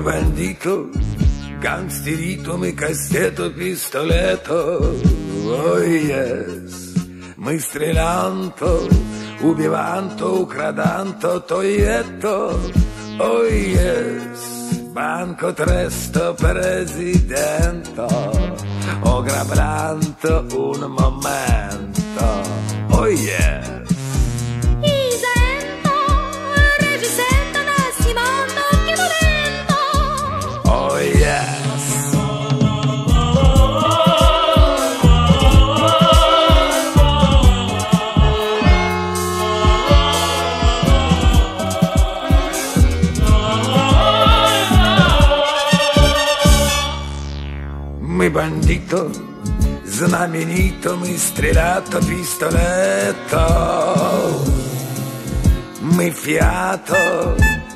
come bandito, gangsterito, mi cassetto, pistoleto, oh yes, mi strelanto, ubivanto, ucradanto, toietto, oh yes, banco tresto, presidente, o grabranto un momento, oh yes. Мы бандито, знаменито, мы стрелято, пистолето. Ми фіато,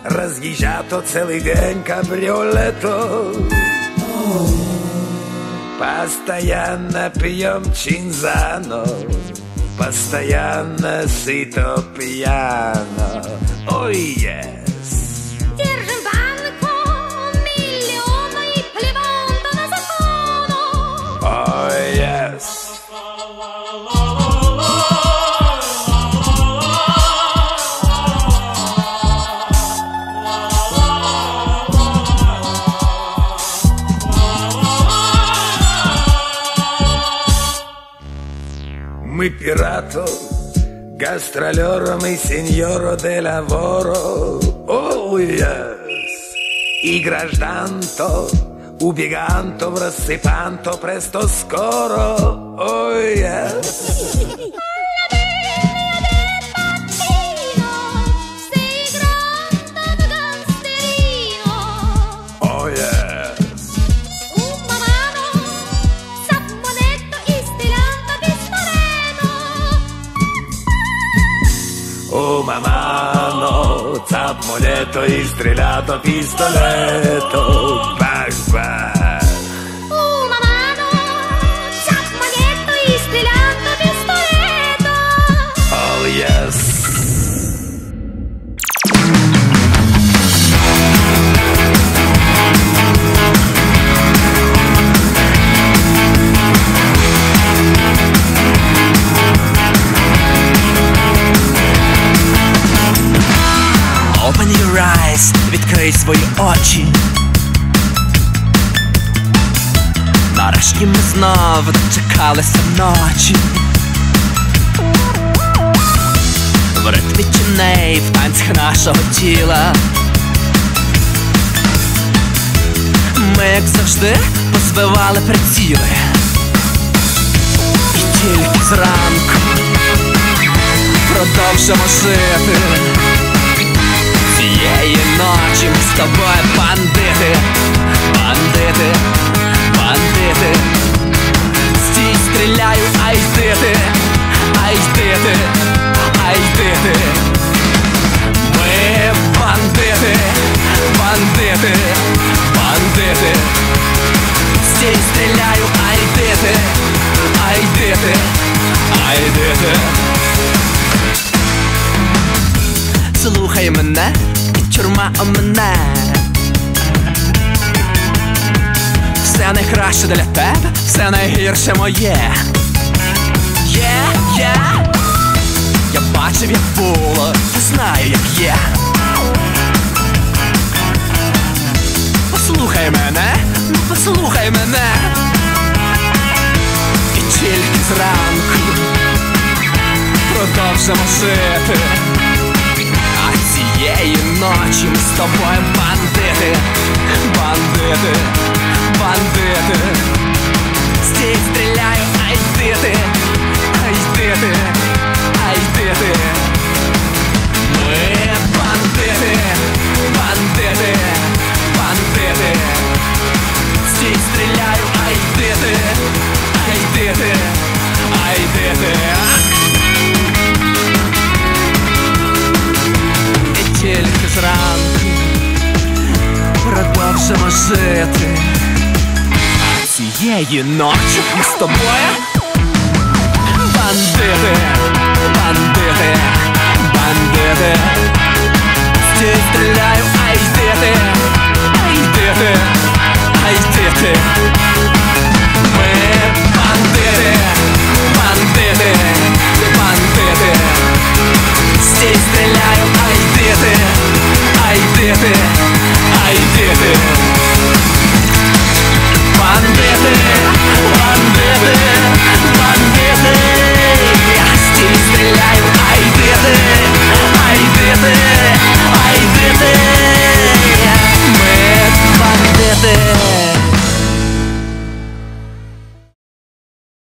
роз'їжджато цілий день кабріолето. Постоянно пьем чинзано, постоянно сито пьяно. Ой, ес. Держим Мы пирато, гастролером и сеньоро де лаворо. Yes. И гражданто, убеганто, в рассыпанто, престо скоро. Oh, mamma mano, zappo molėto iš trileto pistoleto, bang bang. Відкрий свої очі. Нарешті ми знову дочекалися ночі. В ритмі тіней, в танцях нашого тіла. Ми, як завжди, позбивали приціли. І тільки зранку продовжимо жити. З тобою бандити, бандити, бандити. Стій, стріляю, ай ти, ай ти, мене. Все найкраще для тебе, все найгірше моє. Є, є. Я бачив, як було, знаю, як є. Послухай мене, ну послухай мене. І тільки зранку продовжимо жити. А цієї ночі ми з тобою бандити, бандити, зранку продовжимо жити. Цієї ночі ми з тобою бандити, бандити, бандити.